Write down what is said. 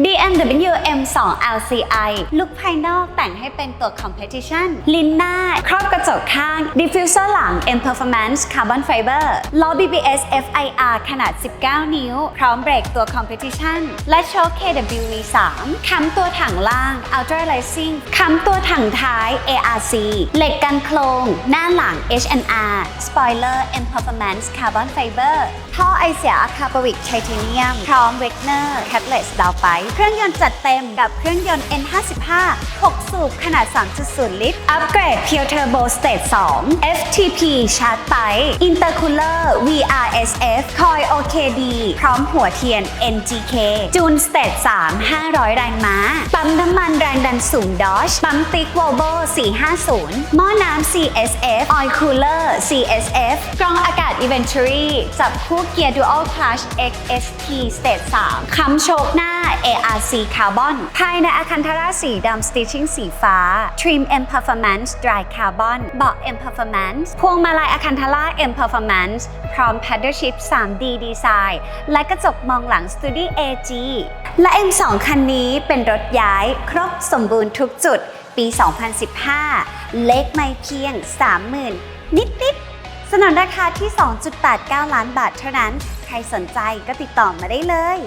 DMW M2 LCI ลุคภายนอกแต่งให้เป็นตัว competition ลิ้นหน้า จกข้าง diffuser หลัง M Performance Carbon Fiber ล้อ BBS FIR ขนาด 19 นิ้ว พร้อมเบรกตัว competition และโชค KWV3 ค้ำตัวถังล่าง Ultra Rising ค้ำตัวถังท้าย ARC เหล็กกันโครงหน้าหลัง H&R Spoiler M Performance Carbon Fiber ท่อไอเสียอะคาปวิกไทเทเนียม พร้อมเวกเนอร์แคทเลสดาวไป เครื่องยนต์จัดเต็มกับเครื่องยนต์ N55 6 สูบขนาด 3.0 ลิตร อัปเกรด Pure Turbo Stage 2 FTP ชาร์ Estate 2 FTP Chat ไป Intercooler VRSF Coil OKD พร้อมหัวเทียน NGK จูน Stage 3 500 แรงม้า ปั๊มน้ำมันแรงดันสูง Dodge ปั๊มติ๊ก Volvo 450 หม้อน้ำ CSF Oil Cooler CSF กรองอากาศ Inventory จับคู่เกียร์ Dual Clutch XST Stage 3ค้ำโชคหน้า ARC Carbon ภายในอาคันทาราสีดำ Stitching สีฟ้า Trim M Performance Dry Carbon เบาะ M Performance พวงมาลัยอาคันทารา M Performance พร้อม Paddle Shift 3D Design และกระจกมองหลัง Studio AG และ M2 คันนี้เป็นรถย้ายครบสมบูรณ์ทุกจุด ปี 2015 เล็กไม่เพียง 30,000 นิด ๆ สนนราคาที่ 2.89 ล้านบาทเท่านั้น ใครสนใจก็ติดต่อมาได้เลย